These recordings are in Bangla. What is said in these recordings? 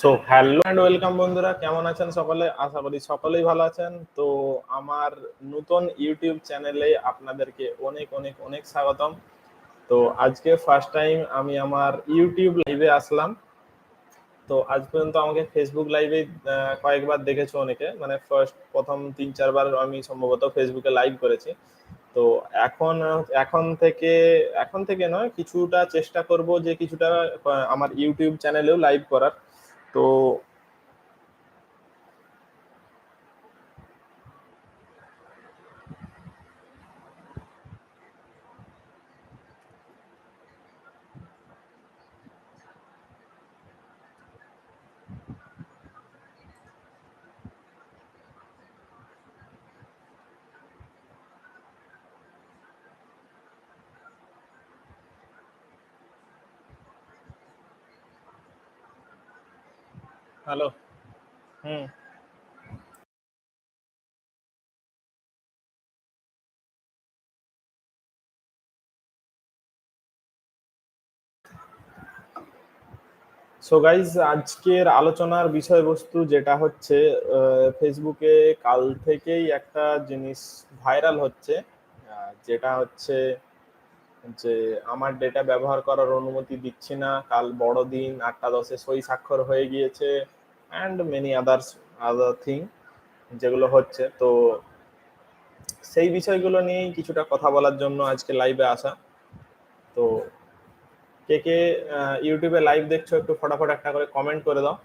সো হ্যালো অ্যান্ড ওয়েলকাম বন্ধুরা, কেমন আছেন সকলে? আশা করি সকলেই ভালো আছেন। তো আমার নতুন ইউটিউব চ্যানেলে আপনাদেরকে অনেক অনেক অনেক স্বাগতম। তো আজকে ফার্স্ট টাইম আমি আমার ইউটিউব লাইভে আসলাম। তো আজ পর্যন্ত আমাকে ফেসবুক লাইভে কয়েকবার দেখেছ অনেকে। মানে ফার্স্ট প্রথম তিন, চারবার আমি সম্ভবত ফেসবুকে লাইভ করেছি। তো এখন এখন থেকে এখন থেকে নয়, কিছুটা চেষ্টা করব যে কিছুটা আমার ইউটিউব চ্যানেলেও লাইভ করার। তো হ্যালো হুম। সো গাইজ আজকের আলোচনার বিষয়বস্তু যেটা হচ্ছে ফেসবুকে কাল থেকেই একটা জিনিস ভাইরাল হচ্ছে যেটা হচ্ছে যে আমার ডেটা ব্যবহার করার অনুমতি দিচ্ছি না। কাল বড়দিন, আটটা দশে সই স্বাক্ষর হয়ে গিয়েছে। And many others other thing যেগুলো হচ্ছে। তো সেই বিষয়গুলো নিয়েই কিছুটা কথা বলার জন্য আজকে লাইভে আসা। তো কে কে ইউটিউবে লাইভ দেখছ, একটু ফটাফট একটা করে কমেন্ট করে দাও।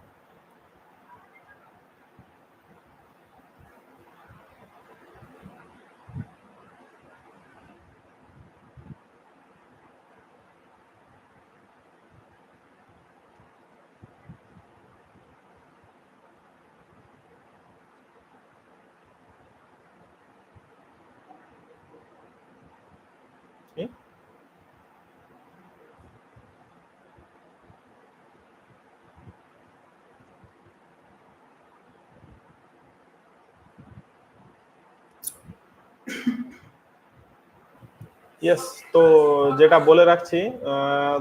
ইয়েস তো যেটা বলে রাখছি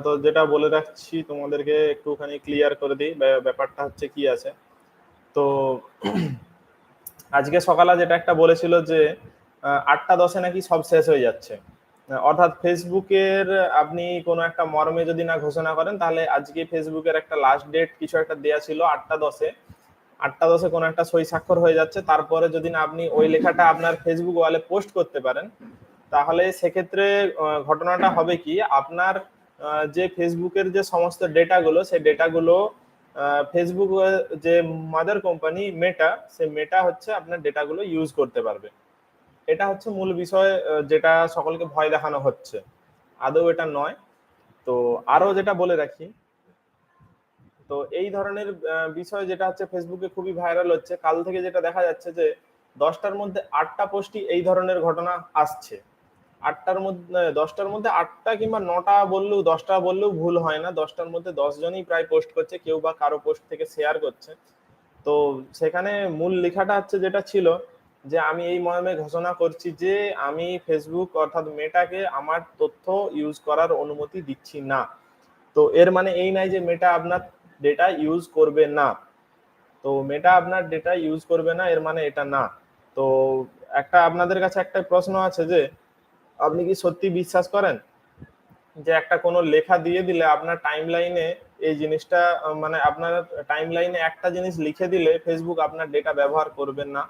তো যেটা বলে রাখছি তোমাদেরকে একটুখানি ক্লিয়ার করে দিই ব্যাপারটা হচ্ছে কি আছে। তো আজকে সকালে যেটা একটা বলেছিল যে আটটা দশে নাকি সব শেষ হয়ে যাচ্ছে। অর্থাৎ ফেসবুকের আপনি কোনো একটা মর্মে যদি না ঘোষণা করেন, তাহলে আজকে ফেসবুকের একটা লাস্ট ডেট কিছু একটা দেয়া ছিল আটটা দশে। আটটা দশে কোনো একটা সই স্বাক্ষর হয়ে যাচ্ছে। তারপরে যদি না আপনি ওই লেখাটা আপনার ফেসবুক ওয়ালে পোস্ট করতে পারেন তাহলে সেক্ষেত্রে ঘটনাটা হবে কি, আপনার যে ফেসবুকের যে সমস্ত ডেটাগুলো, সেই ডেটাগুলো ফেসবুক যে মাদার কোম্পানি মেটা সে মেটা হচ্ছে আপনার ডেটাগুলো ইউজ করতে পারবে। এটা হচ্ছে মূল বিষয় যেটা সকলকে ভয় দেখানো হচ্ছে। আদৌ এটা নয়। তো আরও যেটা বলে রাখি, তো এই ধরনের বিষয় যেটা হচ্ছে ফেসবুকে খুবই ভাইরাল হচ্ছে। কাল থেকে যেটা দেখা যাচ্ছে যে, দশটার মধ্যে আটটা পোস্টই এই ধরনের ঘটনা আসছে। আটটার মধ্যে দশটার মধ্যে আটটা কিংবা নটা বললেও, দশটা বললেও ভুল হয় না। দশটার মধ্যে দশ জনই প্রায় পোস্ট করছে, কেউ বা কারও পোস্ট থেকে শেয়ার করছে। তো সেখানে মূল লেখাটা হচ্ছে যেটা ছিল যে, আমি এই মর্মে ঘোষণা করছি যে, আমি ফেসবুক অর্থাৎ মেটাকে আমার তথ্য ইউজ করার অনুমতি দিচ্ছি না। তো এর মানে এই নাই যে, মেটা আপনার ডেটা ইউজ করবে না। তো মেটা আপনার ডেটা ইউজ করবে না, এর মানে এটা না। তো একটা আপনাদের কাছে একটা প্রশ্ন আছে যে আপনি কি সত্যি বিশ্বাস করেন? যে একটা কোনো লেখা দিয়ে দিলে আপনার টাইম লাইনে এই জিনিসটা মানে আপনার টাইম লাইনে একটা জিনিস লিখে দিলে ফেসবুক আপনার ডেটা ব্যবহার করবেন না।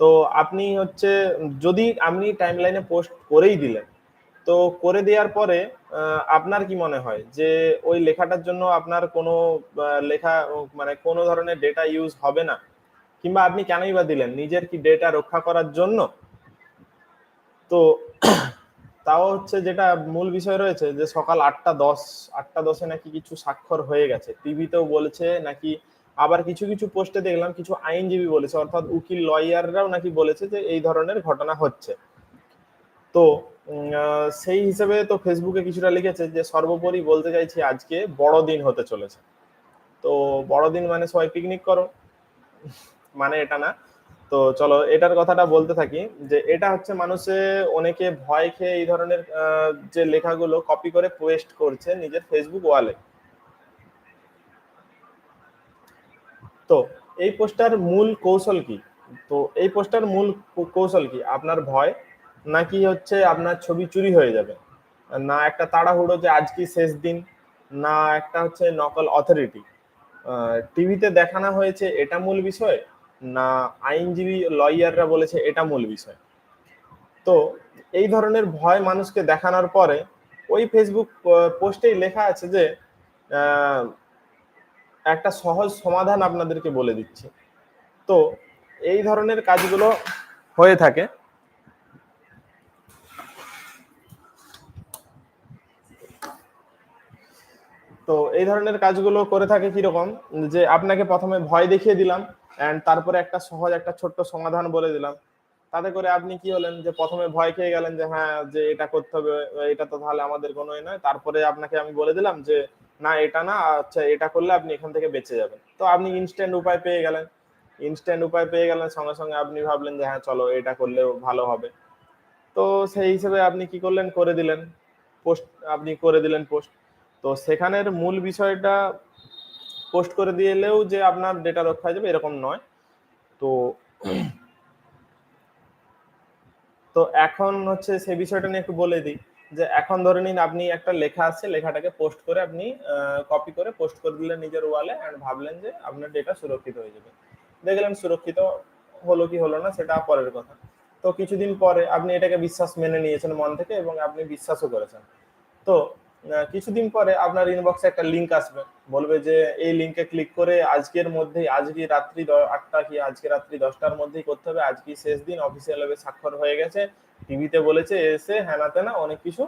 তো আপনি হচ্ছে, যদি আপনি টাইম লাইনে পোস্ট করেই দিলেন, তো করে দেওয়ার পরে আপনার কি মনে হয়? যে ওই লেখাটার জন্য আপনার কোনো লেখা মানে কোনো ধরনের ডেটা ইউজ হবে না? কিংবা আপনি কেনই বা দিলেন? নিজের কি ডেটা রক্ষা করার জন্য? তো তাও হচ্ছে যেটা মূল বিষয় রয়েছে যে সকাল আটটা দশ, আটটা দশে নাকি কিছু স্বাক্ষর হয়ে গেছে। টিভিতেও বলেছে নাকি আবার কিছু কিছু পোস্টে দেখলাম কিছু আইনজীবী বলেছে, অর্থাৎ উকিল, লয়াররাও নাকি বলেছে যে এই ধরনের ঘটনা হচ্ছে। তো সেই হিসেবে তো ফেসবুকে কিছুটা লিখেছে যে সর্বোপরি বলতে চাইছি আজকে বড়দিন হতে চলেছে। তো বড়দিন মানে সবাই পিকনিক করো। মানে এটা না। তো চলো এটার কথাটা বলতে থাকি যে এটা হচ্ছে মানুষে অনেকে ভয় খেয়ে এই ধরনের যে লেখাগুলো কপি করে পোস্ট করছে নিজের ফেসবুক ওয়ালে তো এই পোস্টটার মূল কৌশল কি? তো এই পোস্টটার মূল কৌশল কি? আপনার ভয়, নাকি হচ্ছে আপনার ছবি চুরি হয়ে যাবে? না একটা তাড়াহুড়ো যে আজকে শেষ দিন, না একটা হচ্ছে নকল অথরিটি টিভিতে দেখানো হয়েছে এটা মূল বিষয় না, আইনজীবী লয়াররা বলেছে এটা মূল বিষয়। তো এই ধরনের ভয় মানুষকে দেখানোর পরে ওই ফেসবুক পোস্টেই লেখা আছে যে একটা সহজ সমাধান আপনাদেরকে বলে দিচ্ছি। তো এই ধরনের কাজগুলো হয়ে থাকে। তো এই ধরনের কাজগুলো করে থাকে কীরকম? যে আপনাকে প্রথমে ভয় দেখিয়ে দিলাম অ্যান্ড তারপরে একটা সহজ, একটা ছোট্ট সমাধান বলে দিলাম। তাতে করে আপনি কি হলেন যে, প্রথমে ভয় খেয়ে গেলেন যে হ্যাঁ যে এটা করতে হবে, এটা তো তাহলে আমাদের কোনো নয়। তারপরে আপনাকে আমি বলে দিলাম যে, না, এটা না আচ্ছা এটা করলে আপনি এখান থেকে বেঁচে যাবেন। তো আপনি ইনস্ট্যান্ট উপায় পেয়ে গেলেন। ইনস্ট্যান্ট উপায় পেয়ে গেলেন, সঙ্গে সঙ্গে আপনি ভাবলেন যে হ্যাঁ চলো, এটা করলে ভালো হবে। তো সেই হিসেবে আপনি কি করলেন? করে দিলেন। পোস্ট, আপনি করে দিলেন পোস্ট। তো সেখানের মূল বিষয়টা পোস্ট করে দিলেও যে আপনার ডেটা রক্ষা যাবে, এরকম নয়। তো তো এখন হচ্ছে সেই বিষয়টা নিয়ে একটু বলে দিই, যে এখন ধরে নিন আপনি একটা লেখা আছে, লেখাটাকে পোস্ট করে আপনি কপি করে পোস্ট করে দিলেন নিজের ওয়ালে অ্যান্ড ভাবলেন যে আপনার ডেটা সুরক্ষিত হয়ে যাবে। দেখলেন সুরক্ষিত হলো কি হলো না, সেটা পরের কথা। তো কিছুদিন পরে আপনি এটাকে বিশ্বাস মেনে নিয়েছেন মন থেকে এবং আপনি বিশ্বাসও করেছেন। তো কিছুদিন পরে আপনার ইনবক্সে একটা লিঙ্ক আসবে। বলবে যে, এই লিঙ্কে ক্লিক করে আজকের মধ্যেই, আজকে রাত্রি আটটা কি, আজকে রাত্রি দশটার মধ্যেই করতে হবে। আজকে শেষ দিন অফিসিয়াল ভাবে স্বাক্ষর হয়ে গেছে। টিভিতে বলেছে, এসে হ্যানা তেনা, অনেক কিছু।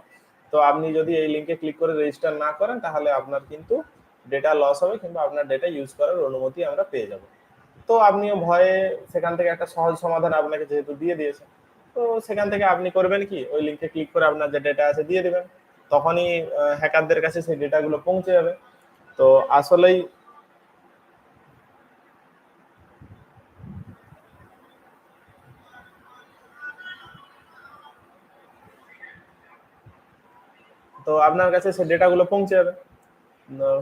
তো আপনি যদি এই লিঙ্কে ক্লিক করে রেজিস্টার না করেন, তাহলে আপনার কিন্তু ডেটা লস হবে, কিংবা আপনার ডেটা ইউজ করার অনুমতি আমরা পেয়ে যাব। তো আপনিও ভয়ে সেখান থেকে একটা সহজ সমাধান আপনাকে যেহেতু দিয়ে দিয়েছে। তো সেখান থেকে আপনি করবেন কি? ওই লিঙ্কে ক্লিক করে আপনার যে ডেটা আছে, দিয়ে দেবেন। তখনই হ্যাকারদের কাছে সেই ডেটাগুলো পৌঁছে যাবে। তো আসলেই তো আপনার কাছে সেই ডেটাগুলো পৌঁছে যাবে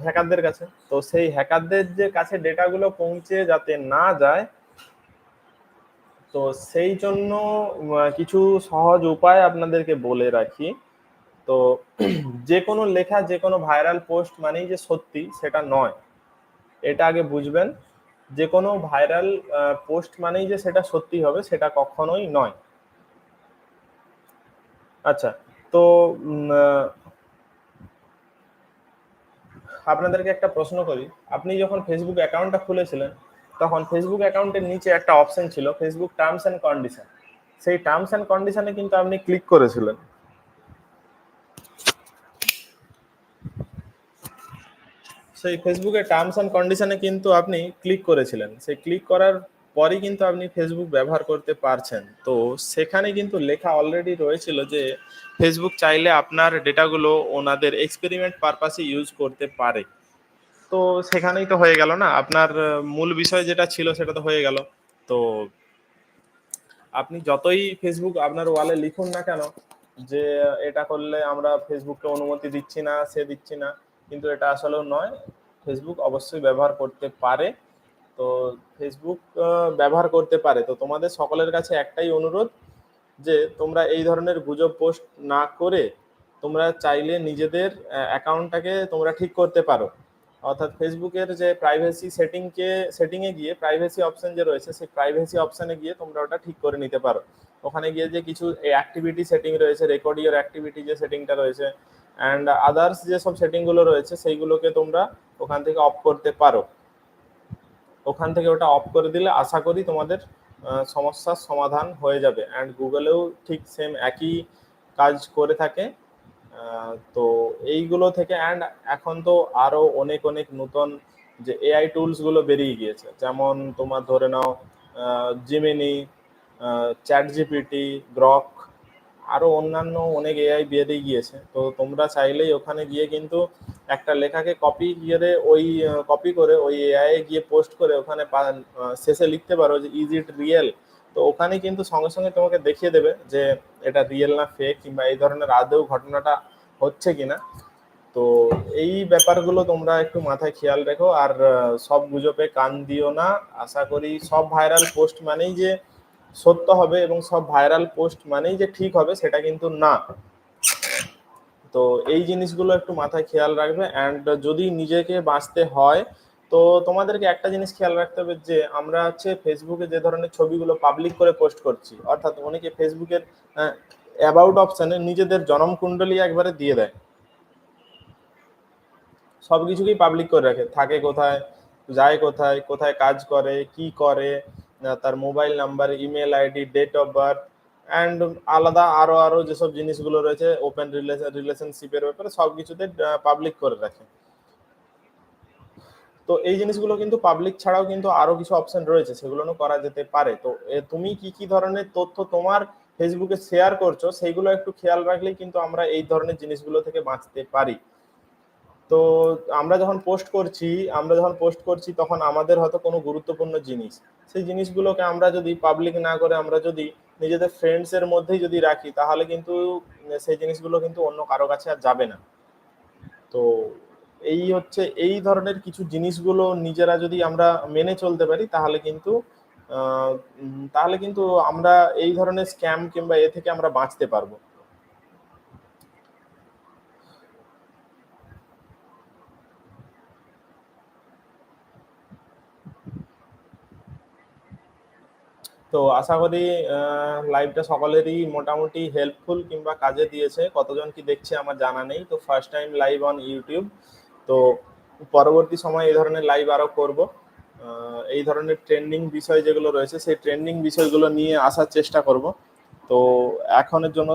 হ্যাকারদের কাছে। তো সেই হ্যাকারদের যে কাছে ডেটাগুলো পৌঁছে যাতে না যায়, তো সেই জন্য কিছু সহজ উপায় আপনাদেরকে বলে রাখি। তো যে কোনো লেখা যে কোনো ভাইরাল পোস্ট মানেই যে সত্যি, সেটা নয়। এটা আগে বুঝবেন। যে কোনো ভাইরাল পোস্ট মানেই যে সেটা সত্যি হবে, সেটা কখনোই নয়। আচ্ছা তো আপনাদেরকে একটা প্রশ্ন করি। আপনি যখন ফেসবুক অ্যাকাউন্টটা খুলেছিলেন, তখন ফেসবুক অ্যাকাউন্টের নিচে একটা অপশন ছিল ফেসবুক টার্মস অ্যান্ড কন্ডিশন সেই টার্মস অ্যান্ড কন্ডিশনে কিন্তু আপনি ক্লিক করেছিলেন। সেই ফেসবুকের টার্মস অ্যান্ড কন্ডিশনে কিন্তু আপনি ক্লিক করেছিলেন। সেই ক্লিক করার পরই কিন্তু আপনি ফেসবুক ব্যবহার করতে পারছেন। তো সেখানে কিন্তু লেখা অলরেডি রয়েছিল যে ফেসবুক চাইলে আপনার ডেটাগুলো ওনাদের এক্সপেরিমেন্ট পারপাসে ইউজ করতে পারে। তো সেখানেই তো হয়ে গেল না? আপনার মূল বিষয় যেটা ছিল সেটা তো হয়ে গেল। তো আপনি যতই ফেসবুক আপনার ওয়ালে লিখুন না কেন, যে এটা করলে আমরা ফেসবুককে অনুমতি দিচ্ছি না, সে দিচ্ছি না কিন্তু এটা আসলেও নয়। ফেসবুক অবশ্যই ব্যবহার করতে পারে। তো ফেসবুক ব্যবহার করতে পারে। তো তোমাদের সকলের কাছে একটাই অনুরোধ যে তোমরা এই ধরনের গুজব পোস্ট না করে তোমরা চাইলে নিজেদের অ্যাকাউন্টটাকে তোমরা ঠিক করতে পারো। অর্থাৎ ফেসবুকের যে প্রাইভেসি সেটিংকে সেটিংয়ে গিয়ে প্রাইভেসি অপশন যে রয়েছে, সেই প্রাইভেসি অপশনে গিয়ে তোমরা ওটা ঠিক করে নিতে পারো। ওখানে গিয়ে যে কিছু অ্যাক্টিভিটি সেটিং রয়েছে রেকর্ড অ্যাক্টিভিটি যে সেটিংটা রয়েছে অ্যান্ড আদার্স যেসব সেটিংগুলো রয়েছে, সেইগুলোকে তোমরা ওখান থেকে অফ করতে পারো। ওখান থেকে ওটা অফ করে দিলে আশা করি তোমাদের সমস্যার সমাধান হয়ে যাবে। অ্যান্ড গুগলেও ঠিক সেম একই কাজ করে থাকে। তো এইগুলো থেকে অ্যান্ড এখন তো আরও অনেক অনেক নতুন যে এআই টুলসগুলো বেরিয়ে গিয়েছে। যেমন তোমার ধরে নাও জিমিনি চ্যাট জিপিটি গ্রক আরও অন্যান্য অনেক এআই বেরিয়ে গিয়েছে। তো তোমরা চাইলেই ওখানে গিয়ে কিন্তু একটা লেখাকে কপি গিয়ে ওই কপি করে ওই এআই গিয়ে পোস্ট করে ওখানে শেষে লিখতে পারো যে ইজ ইট রিয়েল তো ওখানে কিন্তু সঙ্গে সঙ্গে তোমাকে দেখিয়ে দেবে যে, এটা রিয়েল না ফেক কিংবা এই ধরনের আদৌ ঘটনাটা হচ্ছে কিনা। তো এই ব্যাপারগুলো তোমরা একটু মাথায় খেয়াল রেখো। আর সব গুজবে কান দিও না। আশা করি সব ভাইরাল পোস্ট মানেই যে সত্য হবে এবং সব ভাইরাল পোস্ট মানেই যে ঠিক হবে সেটা কিন্তু না। তো এই জিনিসগুলো একটু মাথায় খেয়াল রাখবে অ্যান্ড যদি নিজেকে বাঁচতে হয়, তো তোমাদেরকে একটা জিনিস খেয়াল রাখতে হবে যে আমরা হচ্ছে ফেসবুকে যে ধরনের ছবিগুলো পাবলিক করে পোস্ট করছি, অর্থাৎ অনেকে ফেসবুকের অ্যাবাউট অপশানে নিজেদের জনম কুণ্ডলী একবারে দিয়ে দেয়। সব কিছুকেই পাবলিক করে রাখে, থাকে কোথায়, যায় কোথায় কোথায় কাজ করে, কি করে তার mobile number, email ID, date of birth, and আলাদা আরও আরও যেসব জিনিসগুলো রয়েছে, ওপেন রিলেশন রিলেশনশিপের ব্যাপারে সব কিছুতে পাবলিক করে রাখে। তো এই জিনিসগুলো কিন্তু পাবলিক ছাড়াও কিন্তু আরও কিছু অপশন রয়েছে সেগুলো করা যেতে পারে। তো তুমি কি কি ধরনের তথ্য তোমার ফেসবুকে শেয়ার করছ সেইগুলো একটু খেয়াল রাখলেই কিন্তু আমরা এই ধরনের জিনিসগুলো থেকে বাঁচতে পারি। তো আমরা যখন পোস্ট করছি, আমরা যখন পোস্ট করছি, তখন আমাদের হয়তো কোনো গুরুত্বপূর্ণ জিনিস। সেই জিনিসগুলোকে আমরা যদি পাবলিক না করে আমরা যদি নিজেদের ফ্রেন্ডসের মধ্যেই যদি রাখি, তাহলে কিন্তু সেই জিনিসগুলো কিন্তু অন্য কারও কাছে আর যাবে না। তো এই হচ্ছে, এই ধরনের কিছু জিনিসগুলো নিজেরা যদি আমরা মেনে চলতে পারি, তাহলে কিন্তু তাহলে কিন্তু আমরা এই ধরনের স্ক্যাম কিংবা এ থেকে আমরা বাঁচতে পারব। তো আশা করি লাইভটা সকলেরই মোটামুটি হেল্পফুল কিংবা কাজে দিয়েছে। কতজন কি দেখছে আমার জানা নেই। তো first time live on YouTube তো পরবর্তী সময় এই ধরনের লাইভ আরও করব। এই ধরনের ট্রেন্ডিং বিষয় যেগুলো রয়েছে, সেই ট্রেন্ডিং বিষয়গুলো নিয়ে আসার চেষ্টা করব। তো এখনের জন্য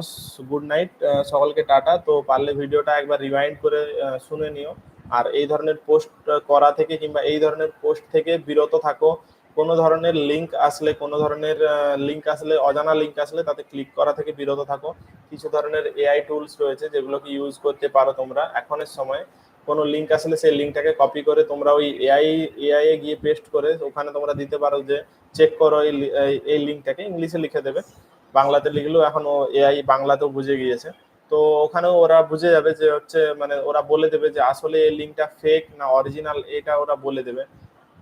গুড নাইট সকলকে টাটা। তো পারলে ভিডিওটা একবার রিমাইন্ড করে শুনে নিও। আর এই ধরনের পোস্ট করা থেকে কিংবা এই ধরনের পোস্ট থেকে বিরত থাকো। কোনো ধরনের লিঙ্ক আসলে, কোনো ধরনের লিঙ্ক আসলে, অজানা লিঙ্ক আসলে তাতে ক্লিক করা থেকে বিরত থাকো। কিছু ধরনের এআই টুলস রয়েছে যেগুলোকে ইউজ করতে পারো তোমরা। এখনের সময় কোনো লিঙ্ক আসলে সেই লিঙ্কটাকে কপি করে তোমরা ওই এআই এআই এ গিয়ে পেস্ট করে ওখানে তোমরা দিতে পারো যে চেক করো এই এই লিঙ্কটাকে ইংলিশে লিখে দেবে। বাংলাতে লিখলেও এখন ও এআই বাংলাতেও বুঝে গিয়েছে। তো ওখানেও ওরা বুঝে যাবে যে হচ্ছে মানে ওরা বলে দেবে যে আসলে এই লিঙ্কটা ফেক না অরিজিনাল এটা ওরা বলে দেবে।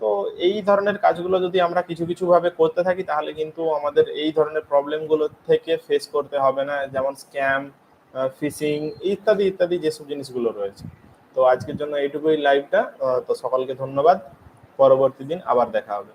তো এই ধরনের কাজগুলো যদি আমরা কিছু কিছু ভাবে করতে থাকি, তাহলে কিন্তু আমাদের এই ধরনের প্রবলেমগুলো থেকে ফেস করতে হবে না। যেমন স্ক্যাম ফিশিং ইত্যাদি ইত্যাদি যেসব জিনিসগুলো রয়েছে। তো আজকের জন্য এইটুকুই লাইভটা তো সকলকে ধন্যবাদ। পরবর্তী দিন আবার দেখা হবে।